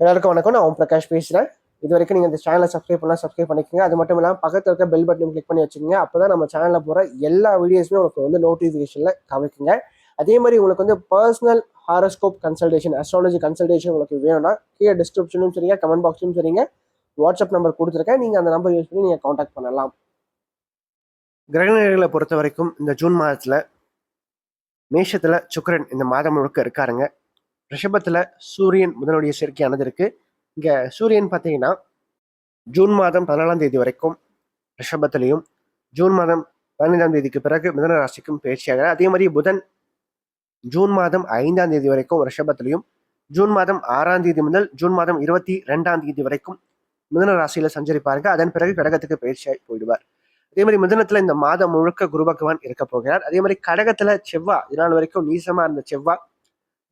எல்லாருக்கும் வணக்கம். நான் ஓம் பிரகாஷ் பேசுகிறேன் இது வரைக்கும் நீங்கள் இந்த சேனலை சப்ஸ்கிரைப் பண்ணலாம் சப்ஸ்கிரைப் பண்ணிக்கோங்க. அது மட்டும் இல்லாமல் பக்கத்தில் இருக்க பெல் பட்டன் கிளிக் பண்ணி வச்சுக்கோங்க. அப்போ தான் நம்ம சேனலில் போகிற எல்லா வீடியோஸுமே உங்களுக்கு வந்து நோட்டிஃபிகேஷனில் கவனிக்குங்க அதே மாதிரி உங்களுக்கு வந்து personal horoscope consultation astrology consultation உங்களுக்கு வேணும்னா கீழே டிஸ்கிரிப்ஷனும் சரிங்க கமெண்ட் பாக்ஸும் சரிங்க. வாட்ஸ்அப் நம்பர் கொடுத்துருக்கேன். நீங்கள் அந்த நம்பர் யூஸ் பண்ணி நீங்கள் காண்டாக்ட் பண்ணலாம். கிரகநிலைகளை பொறுத்த வரைக்கும் இந்த ஜூன் மாதத்தில் மேஷத்தில் சுக்கரன் இந்த மாதம் முழுக்க இருக்காருங்க. ரிஷபத்தில் சூரியன் முதலுடைய சேர்க்கையானது இருக்குது இங்கே சூரியன் பார்த்தீங்கன்னா ஜூன் மாதம் பதினாலாம் தேதி வரைக்கும் ரிஷபத்திலையும் ஜூன் மாதம் பதினைந்தாம் தேதிக்கு பிறகு மிதன ராசிக்கும் பயிற்சியாகிறார் அதே மாதிரி புதன் ஜூன் மாதம் ஐந்தாம் தேதி வரைக்கும் ரிஷபத்திலையும் ஜூன் மாதம் ஆறாம் தேதி முதல் ஜூன் மாதம் இருபத்தி ரெண்டாம் தேதி வரைக்கும் மிதன ராசியில் சஞ்சரிப்பாருங்க. அதன் பிறகு கடகத்துக்கு பயிற்சியாகி போயிடுவார். அதே மாதிரி மிதனத்தில் இந்த மாதம் முழுக்க குரு பகவான் இருக்க போகிறார். அதே மாதிரி கடகத்தில் செவ்வா இதனால் வரைக்கும் நீசமாக இருந்த செவ்வா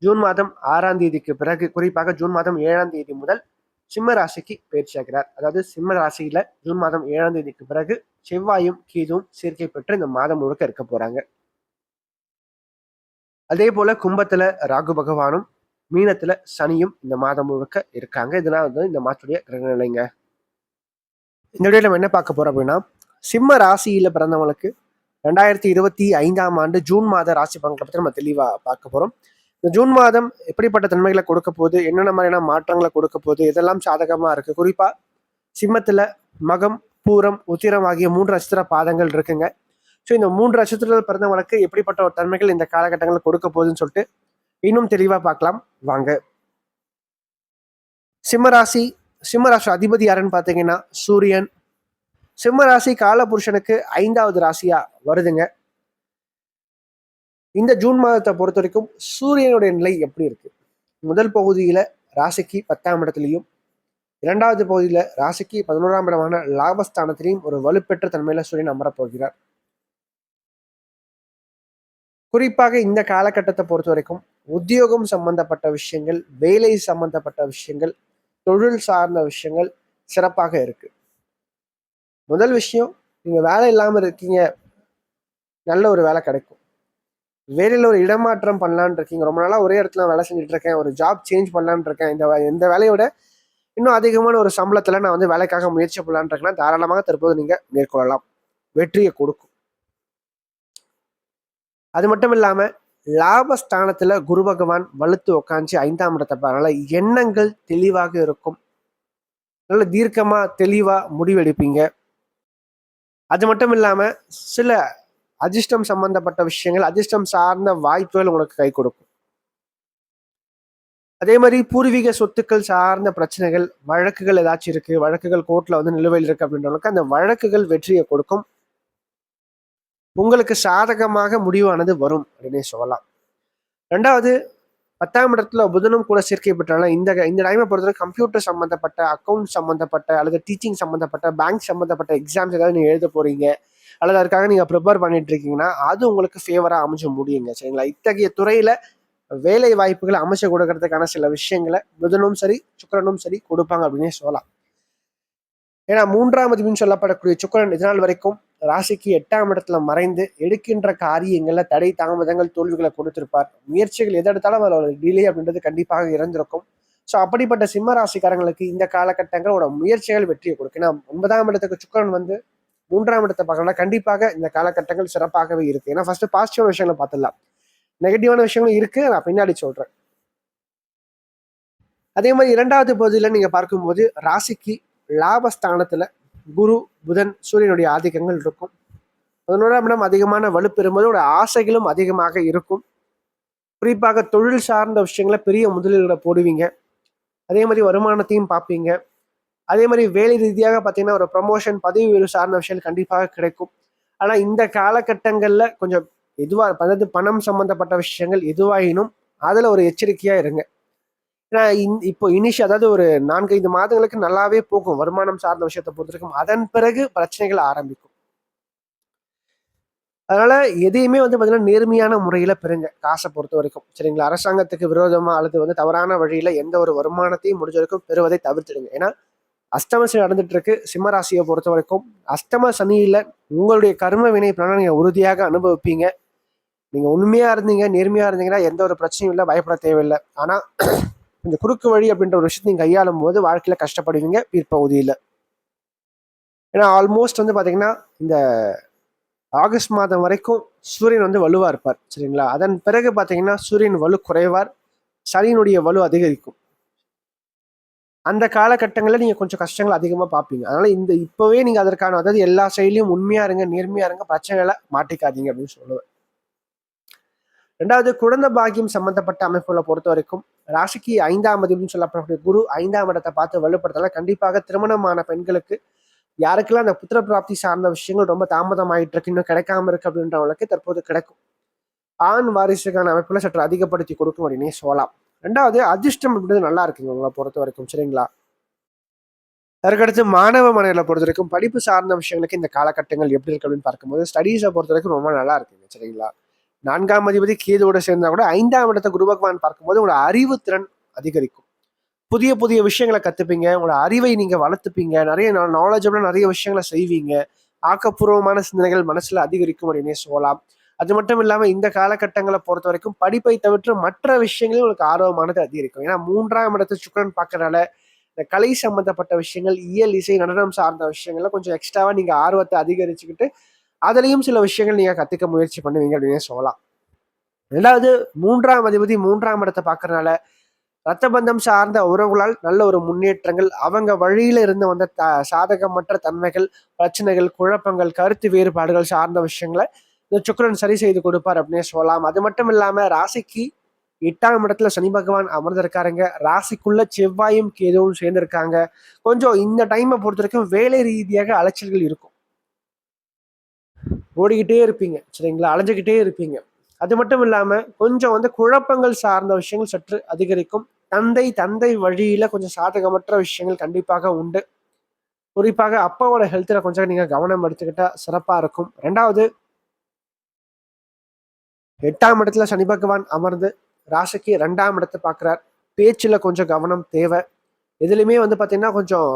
ஜூன் மாதம் ஆறாம் தேதிக்கு பிறகு குறிப்பாக ஜூன் மாதம் ஏழாம் தேதி முதல் சிம்ம ராசிக்கு பயிற்சியாகிறார். அதாவது சிம்ம ராசியில ஜூன் மாதம் ஏழாம் தேதிக்கு பிறகு செவ்வாயும் கீதும் சேர்க்கை பெற்று இந்த மாதம் முழுக்க இருக்க போறாங்க. அதே போல கும்பத்துல ராகு பகவானும் மீனத்துல சனியும் இந்த மாதம் முழுக்க இருக்காங்க. இதெல்லாம் வந்து இந்த மாதத்துடைய கிரக நிலைங்க இந்த வீடியோ நம்ம என்ன பார்க்க போறோம் அப்படின்னா சிம்ம ராசியில பிறந்தவங்களுக்கு ரெண்டாயிரத்தி இருபத்தி ஐந்தாம் ஆண்டு ஜூன் மாத ராசி பங்களை பற்றி நம்ம தெளிவா பார்க்க போறோம். இந்த ஜூன் மாதம் எப்படிப்பட்ட தன்மைகளை கொடுக்க போகுது? என்னென்ன மாதிரியான மாற்றங்களை கொடுக்க போகுது? இதெல்லாம் சாதகமாக இருக்குது குறிப்பாக சிம்மத்தில் மகம் பூரம் உத்திரம் ஆகிய மூன்று நட்சத்திர பாதங்கள் இருக்குங்க. ஸோ இந்த மூன்று நட்சத்திரத்தில் பிறந்தவங்களுக்கு எப்படிப்பட்ட ஒரு தன்மைகள் இந்த காலகட்டங்களில் கொடுக்க போகுதுன்னு சொல்லிட்டு இன்னும் தெளிவாக பார்க்கலாம். வாங்க. சிம்மராசி சிம்மராசி அதிபதி யாருன்னு பார்த்தீங்கன்னா சூரியன். சிம்மராசி காலபுருஷனுக்கு ஐந்தாவது ராசியாக வருதுங்க. இந்த ஜூன் மாதத்தை பொறுத்த வரைக்கும் சூரியனுடைய நிலை எப்படி இருக்கு? முதல் பகுதியில ராசிக்கு பத்தாம் இடத்துலையும் இரண்டாவது பகுதியில ராசிக்கு பதினோராம் இடமான லாபஸ்தானத்திலையும் ஒரு வலுப்பெற்ற தன்மையில சூரியன் அமரப்போகிறார் குறிப்பாக இந்த காலகட்டத்தை பொறுத்த வரைக்கும் உத்தியோகம் சம்பந்தப்பட்ட விஷயங்கள் வேலை சம்பந்தப்பட்ட விஷயங்கள் தொழில் சார்ந்த விஷயங்கள் சிறப்பாக இருக்கு. முதல் விஷயம் நீங்க வேலை இல்லாம இருக்கீங்க நல்ல ஒரு வேலை கிடைக்கும். வேலையில் ஒரு இடமாற்றம் பண்ணலான்னு இருக்கீங்க. ரொம்ப நாளாக ஒரே இடத்துல வேலை செஞ்சுட்டு இருக்கேன் ஒரு ஜாப் சேஞ்ச் பண்ணலான்னு இருக்கேன். இந்த இந்த வேலையோட இன்னும் அதிகமான ஒரு சம்பளத்தில் நான் வந்து வேலைக்காக முயற்சி பண்ணலான் இருக்கேன்னா தாராளமாக தற்போது நீங்கள் மேற்கொள்ளலாம். வெற்றியை கொடுக்கும். அது மட்டும் இல்லாமல் லாபஸ்தானத்தில் குரு பகவான் வலுத்து உட்காந்து ஐந்தாம் இடத்தை அதனால எண்ணங்கள் தெளிவாக இருக்கும். நல்ல தீர்க்கமாக தெளிவாக முடிவெடுப்பீங்க. அது மட்டும் இல்லாமல் சில அதிர்ஷ்டம் சம்பந்தப்பட்ட விஷயங்கள் அதிர்ஷ்டம் சார்ந்த வாய்ப்புகள் உங்களுக்கு கை கொடுக்கும். அதே மாதிரி பூர்வீக சொத்துக்கள் சார்ந்த பிரச்சனைகள் வழக்குகள் ஏதாச்சும் இருக்கு வழக்குகள் கோர்ட்ல வந்து நிலுவையில் இருக்கு அப்படின்றவங்களுக்கு அந்த வழக்குகள் வெற்றியை கொடுக்கும். உங்களுக்கு சாதகமாக முடிவானது வரும் அப்படின்னே சொல்லலாம். ரெண்டாவது பத்தாம் இடத்துல புதனும் கூட சேர்க்கை பெற்றாலும் இந்த இந்த டைமை பொறுத்தவரை கம்ப்யூட்டர் சம்மந்தப்பட்ட அக்கௌண்ட் சம்மந்தப்பட்ட அல்லது டீச்சிங் சம்மந்தப்பட்ட பேங்க் சம்மந்தப்பட்ட எக்ஸாம்ஸ் ஏதாவது நீங்கள் எழுத போறீங்க. அல்லது அதுக்காக நீங்கள் ப்ரிப்பேர் பண்ணிட்டு இருக்கீங்கன்னா அது உங்களுக்கு ஃபேவராக அமைஞ்ச முடியுங்க. சரிங்களா? இத்தகைய துறையில வேலை வாய்ப்புகளை அமைச்சு கொடுக்கறதுக்கான சில விஷயங்களை புதனும் சரி சுக்கரனும் சரி கொடுப்பாங்க அப்படின்னே சொல்லலாம். ஏன்னா மூன்றாம் அதிபதினு சொல்லப்படக்கூடிய சுக்கரன் இதனால் வரைக்கும் ராசிக்கு எட்டாம் இடத்துல மறைந்து எடுக்கின்ற காரியங்கள்ல தடை தாமதங்கள் தோல்விகளை கொடுத்திருப்பார். முயற்சிகள் எது எடுத்தாலும் அதில் ஒரு டிலே அப்படின்றது கண்டிப்பாக இருந்திருக்கும். ஸோ அப்படிப்பட்ட சிம்ம ராசிக்காரங்களுக்கு இந்த காலகட்டங்களோட முயற்சிகள் வெற்றியை கொடுக்கும். ஏன்னா ஒன்பதாம் இடத்துக்கு சுக்கரன் வந்து மூன்றாம் இடத்தை பார்க்கணும்னா கண்டிப்பாக இந்த காலகட்டங்கள் சிறப்பாகவே இருக்கு. ஏன்னா ஃபர்ஸ்ட் பாசிட்டிவான விஷயங்களை பார்த்துடலாம். நெகட்டிவான விஷயங்களும் இருக்கு. நான் பின்னாடி சொல்றேன். அதே மாதிரி இரண்டாவது பகுதியில் நீங்க பார்க்கும்போது ராசிக்கு லாபஸ்தானத்துல குரு புதன் சூரியனுடைய ஆதிக்கங்கள் இருக்கும். பதினோராம் இடம் அதிகமான வலுப்பெறும்போது உங்களோட ஆசைகளும் அதிகமாக இருக்கும். குறிப்பாக தொழில் சார்ந்த விஷயங்களை பெரிய முதலீடுகளை போடுவீங்க. அதே மாதிரி வருமானத்தையும் பார்ப்பீங்க. அதே மாதிரி வேலை ரீதியாக பார்த்தீங்கன்னா ஒரு ப்ரமோஷன் பதவி உயர்வு சார்ந்த விஷயங்கள் கண்டிப்பாக கிடைக்கும். ஆனால் இந்த காலகட்டங்களில் கொஞ்சம் எதுவாக அதாவது பணம் சம்மந்தப்பட்ட விஷயங்கள் எதுவாயினும் அதில் ஒரு எச்சரிக்கையாக இருங்க. ஏன்னா இந்- இப்போ இனிஷ் அதாவது ஒரு நான்கைந்து மாதங்களுக்கு நல்லாவே போகும். வருமானம் சார்ந்த விஷயத்தை பொறுத்திருக்கும். அதன் பிறகு பிரச்சனைகள் ஆரம்பிக்கும். அதனால எதையுமே வந்து பார்த்தீங்கன்னா நேர்மையான முறையில் பெறுங்க காசை பொறுத்த வரைக்கும். சரிங்களா? அரசாங்கத்துக்கு விரோதமாக அல்லது வந்து தவறான வழியில எந்த ஒரு வருமானத்தையும் முடிஞ்ச வரைக்கும் பெறுவதை தவிர்த்துடுங்க. ஏன்னா அஷ்டம சனி நடந்துட்டு இருக்கு சிம்மராசியை பொறுத்த வரைக்கும் அஷ்டம சனியில உங்களுடைய கர்ம வினை பலனை நீங்க உறுதியாக அனுபவிப்பீங்க. நீங்க உண்மையா இருந்தீங்க நேர்மையா இருந்தீங்கன்னா எந்த ஒரு பிரச்சனையும் இல்லை பயப்பட தேவையில்லை. ஆனா கொஞ்சம் குறுக்கு வழி அப்படின்ற ஒரு விஷயத்தை நீங்கள் கையாளும் போது வாழ்க்கையில் கஷ்டப்படுவீங்க பிற்பகுதியில் ஏன்னா ஆல்மோஸ்ட் வந்து பார்த்தீங்கன்னா இந்த ஆகஸ்ட் மாதம் வரைக்கும் சூரியன் வந்து வலுவாக இருப்பார் சரிங்களா? அதன் பிறகு பார்த்தீங்கன்னா சூரியன் வலு குறைவார் சனியினுடைய வலு அதிகரிக்கும். அந்த காலகட்டங்களில் நீங்கள் கொஞ்சம் கஷ்டங்கள் அதிகமாக பார்ப்பீங்க. அதனால் இந்த இப்போவே நீங்கள் அதற்கான அதாவது எல்லா செயலியும் உண்மையாக இருங்க நேர்மையாக இருங்க பிரச்சனைகளை மாட்டிக்காதீங்க அப்படின்னு சொல்லுவேன். ரெண்டாவது குழந்தை பாக்கியம் சம்பந்தப்பட்ட அமைப்புகளை பொறுத்த வரைக்கும் ராசிக்கு ஐந்தாம் அதிபதினு சொல்லப்படக்கூடிய குரு ஐந்தாம் இடத்தை பார்த்து வலுப்படுத்தலாம் கண்டிப்பாக திருமணமான பெண்களுக்கு யாருக்கெல்லாம் அந்த புத்திர பிராப்தி சார்ந்த விஷயங்கள் ரொம்ப தாமதம் ஆயிட்டு இருக்கு இன்னும் கிடைக்காம இருக்கு அப்படின்றவங்களுக்கு தற்போது கிடைக்கும். ஆண் வாரிசுக்கான அமைப்புல சற்று அதிகப்படுத்தி கொடுக்கும் அப்படின்னே சொல்லலாம். ரெண்டாவது அதிர்ஷ்டம் அப்படின்றது நல்லா இருக்குங்க உங்களை பொறுத்த வரைக்கும் சரிங்களா? அதற்கடுத்து மாணவ மனைகளை பொறுத்த வரைக்கும் படிப்பு சார்ந்த விஷயங்களுக்கு இந்த காலகட்டங்கள் எப்படி இருக்கு அப்படின்னு பார்க்கும்போது ஸ்டடீஸை பொறுத்த வரைக்கும் ரொம்ப நல்லா இருக்குங்க சரிங்களா? நான்காம் அதிபதி கேதுவோட சேர்ந்தா கூட ஐந்தாம் இடத்தை குரு பகவான் பார்க்கும்போது உங்களோட அறிவு திறன் அதிகரிக்கும். புதிய புதிய விஷயங்களை கற்றுப்பீங்க உங்களோட அறிவை நீங்கள் வளர்த்துப்பீங்க நிறைய நாலேஜபிளாக நிறைய விஷயங்களை செய்வீங்க. ஆக்கப்பூர்வமான சிந்தனைகள் மனசில் அதிகரிக்கும் அப்படின்னே சொல்லலாம். அது மட்டும் இல்லாமல் இந்த காலகட்டங்களை பொறுத்த வரைக்கும் படிப்பை தவிர்த்து மற்ற விஷயங்களும் உங்களுக்கு ஆர்வமானது அதிகரிக்கும். ஏன்னா மூன்றாம் இடத்து சுக்கரன் பார்க்கறனால இந்த கலை சம்பந்தப்பட்ட விஷயங்கள் இயல் இசை நடனம் சார்ந்த விஷயங்கள்ல கொஞ்சம் எக்ஸ்ட்ராவாக நீங்கள் ஆர்வத்தை அதிகரிச்சுக்கிட்டு அதுலேயும் சில விஷயங்கள் நீங்கள் கற்றுக்க முயற்சி பண்ணுவீங்க அப்படின்னு சொல்லலாம். ரெண்டாவது மூன்றாம் அதிபதி மூன்றாம் இடத்தை பார்க்கறனால ரத்த பந்தம் சார்ந்த உறவுகளால் நல்ல ஒரு முன்னேற்றங்கள் அவங்க வழியில இருந்து வந்த த சாதகமற்ற தன்மைகள் பிரச்சனைகள் குழப்பங்கள் கருத்து வேறுபாடுகள் சார்ந்த விஷயங்களை இந்த சுக்கரன் சரி செய்து கொடுப்பார் அப்படின்னு சொல்லலாம். அது மட்டும் இல்லாம ராசிக்கு எட்டாம் இடத்துல சனி பகவான் அமர்ந்திருக்காருங்க. ராசிக்குள்ள செவ்வாயும் கேதுவும் சேர்ந்திருக்காங்க. கொஞ்சம் இந்த டைமை பொறுத்த வரைக்கும் வேலை ரீதியாக அலைச்சல்கள் இருக்கும். ஓடிக்கிட்டே இருப்பீங்க சரிங்களா? அலைஞ்சுக்கிட்டே இருப்பீங்க. அது மட்டும் இல்லாம கொஞ்சம் வந்து குழப்பங்கள் சார்ந்த விஷயங்கள் சற்று அதிகரிக்கும். தந்தை தந்தை வழியில கொஞ்சம் சாதகமற்ற விஷயங்கள் கண்டிப்பாக உண்டு. குறிப்பாக அப்பாவோட ஹெல்த்ல கொஞ்சம் நீங்க கவனம் எடுத்துக்கிட்டா சிறப்பா இருக்கும். ரெண்டாவது எட்டாம் இடத்துல சனி பகவான் அமர்ந்து ராசிக்கு ரெண்டாம் இடத்தை பார்க்குறார். பேச்சில் கொஞ்சம் கவனம் தேவை. எதுலையுமே வந்து பார்த்தீங்கன்னா கொஞ்சம்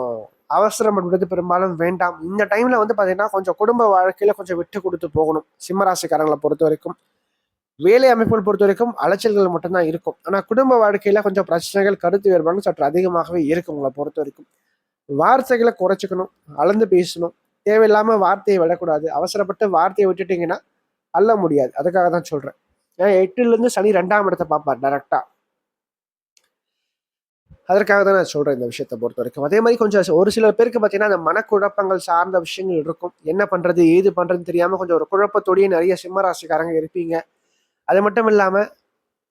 அவசரம் அப்படின்றது பெரும்பாலும் வேண்டாம். இந்த டைம்ல வந்து பார்த்தீங்கன்னா கொஞ்சம் குடும்ப வாழ்க்கையில கொஞ்சம் விட்டு கொடுத்து போகணும். சிம்மராசிக்காரங்களை பொறுத்த வரைக்கும். வேலை அமைப்புகள் பொறுத்த வரைக்கும் அலைச்சல்கள் மட்டும்தான் இருக்கும். ஆனால் குடும்ப வாழ்க்கையில கொஞ்சம் பிரச்சனைகள் கருத்து வேறுபாடு சற்று அதிகமாகவே இருக்கும் உங்களை பொறுத்த வரைக்கும். வார்த்தைகளை குறைச்சிக்கணும் அளந்து பேசணும். தேவையில்லாமல் வார்த்தையை விடக்கூடாது. அவசரப்பட்டு வார்த்தையை விட்டுட்டீங்கன்னா அள்ள முடியாது. அதுக்காக தான் சொல்றேன். ஏன்னா இருந்து சனி ரெண்டாம் இடத்தை பார்ப்பார் டேரக்டா அதற்காக தான் நான் சொல்றேன் இந்த விஷயத்தை பொறுத்த வரைக்கும் அதே மாதிரி கொஞ்சம் ஒரு சில பேருக்கு பார்த்தீங்கன்னா அந்த மனக்குழப்பங்கள் சார்ந்த விஷயங்கள் இருக்கும். என்ன பண்றது ஏது பண்றதுன்னு தெரியாம கொஞ்சம் ஒரு குழப்பத்தோடையே நிறைய சிம்மராசிக்காரங்க இருப்பீங்க. அது மட்டும் இல்லாமல்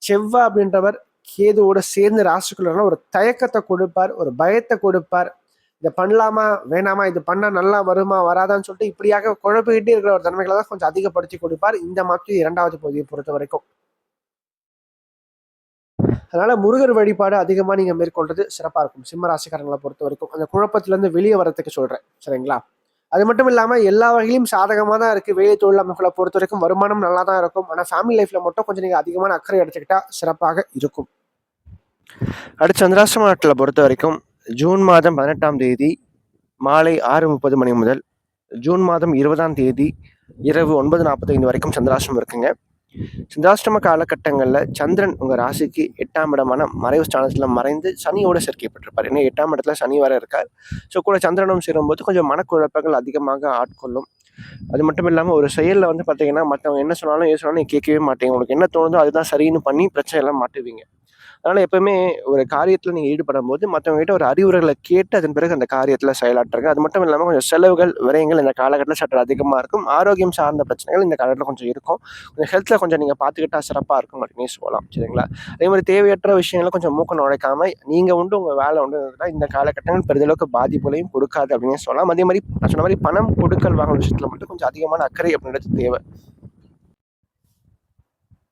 செவ்வா அப்படின்றவர் கேதுவோட சேர்ந்து ராசிக்குள்ள ஒரு தயக்கத்தை கொடுப்பார் ஒரு பயத்தை கொடுப்பார். இதை பண்ணலாமா? வேணாமா? இது பண்ணால் நல்லா வருமா? வராதான்னு சொல்லிட்டு இப்படியாக குழப்பிக்கிட்டே இருக்கிற ஒரு தன்மைகளை தான் கொஞ்சம் அதிகப்படுத்தி கொடுப்பார் இந்த மாதிரி இரண்டாவது பகுதியை பொறுத்த வரைக்கும். அதனால முருகர் வழிபாடு அதிகமாக நீங்கள் மேற்கொள்றது சிறப்பாக இருக்கும். சிம்ம ராசிக்காரங்களை பொறுத்த வரைக்கும். அந்த குழப்பத்திலேருந்து வெளியே வரத்துக்கு சொல்கிறேன் சரிங்களா? அது மட்டும் இல்லாமல் எல்லா வகையிலும் சாதகமாக தான் இருக்குது வேலை தொழில் அமைப்புகளை பொறுத்த வரைக்கும் வருமானம் நல்லா தான் இருக்கும். ஆனால் ஃபேமிலி லைஃப்பில் மட்டும் கொஞ்சம் நீங்கள் அதிகமான அக்கறை எடுத்துக்கிட்டால் சிறப்பாக இருக்கும். அடுத்து சந்திராசிரம நாட்டில் பொறுத்த வரைக்கும் ஜூன் மாதம் பதினெட்டாம் தேதி மாலை ஆறு முப்பது மணி முதல் ஜூன் மாதம் இருபதாம் தேதி இரவு ஒன்பது நாற்பத்தைந்து வரைக்கும் சந்திராஷ்டிரம் இருக்குங்க. சந்திராஷ்டிரம காலகட்டங்களில் சந்திரன் உங்கள் ராசிக்கு எட்டாம் இடமான மறைவு ஸ்தானத்தில் மறைந்து சனியோட சேர்க்கப்பட்டிருப்பார். ஏன்னா எட்டாம் இடத்துல சனி வர இருக்கார். ஸோ கூட சந்திரனும் சேரும்போது கொஞ்சம் மனக்குழப்பங்கள் அதிகமாக ஆட்கொள்ளும். அது மட்டும் இல்லாமல் ஒரு செயலில் வந்து பார்த்தீங்கன்னா மற்றவங்க என்ன சொன்னாலும் ஏன் சொன்னாலும் கேட்கவே மாட்டேங்க. உங்களுக்கு என்ன தோணுதோ அதுதான் சரின்னு பண்ணி பிரச்சனை எல்லாம் மாட்டுவீங்க. அதனால் எப்பவுமே ஒரு காரியத்தில் நீங்கள் ஈடுபடும் போது மற்றவங்ககிட்ட ஒரு அறிவுரைகளை கேட்டு அதன் பிறகு அந்த காரியத்தில் செயலாற்றுங்க. அது மட்டும் இல்லாமல் கொஞ்சம் செலவுகள் விரயங்கள் இந்த காலகட்டத்தில் சற்று அதிகமாக இருக்கும். ஆரோக்கியம் சார்ந்த பிரச்சனைகள் இந்த காலகட்டத்தில் கொஞ்சம் இருக்கும். கொஞ்சம் ஹெல்த்தில் கொஞ்சம் நீங்கள் பார்த்துக்கிட்டா சிறப்பாக இருக்கும் அப்படின்னு சொல்லலாம். சரிங்களா? அதே மாதிரி தேவையற்ற விஷயங்களை கொஞ்சம் மூக்க நுழைக்காமல் நீங்கள் உண்டு உங்கள் வேலை உண்டு இந்த காலகட்டங்கள் பெரிதளவுக்கு பாதிப்புகளையும் கொடுக்காது அப்படின்னு சொல்லலாம். அதே மாதிரி நான் சொன்ன மாதிரி பணம் கொடுக்கல் வாங்கின விஷயத்தில் மட்டும் கொஞ்சம் அதிகமான அக்கறை அப்படின்றது தேவை.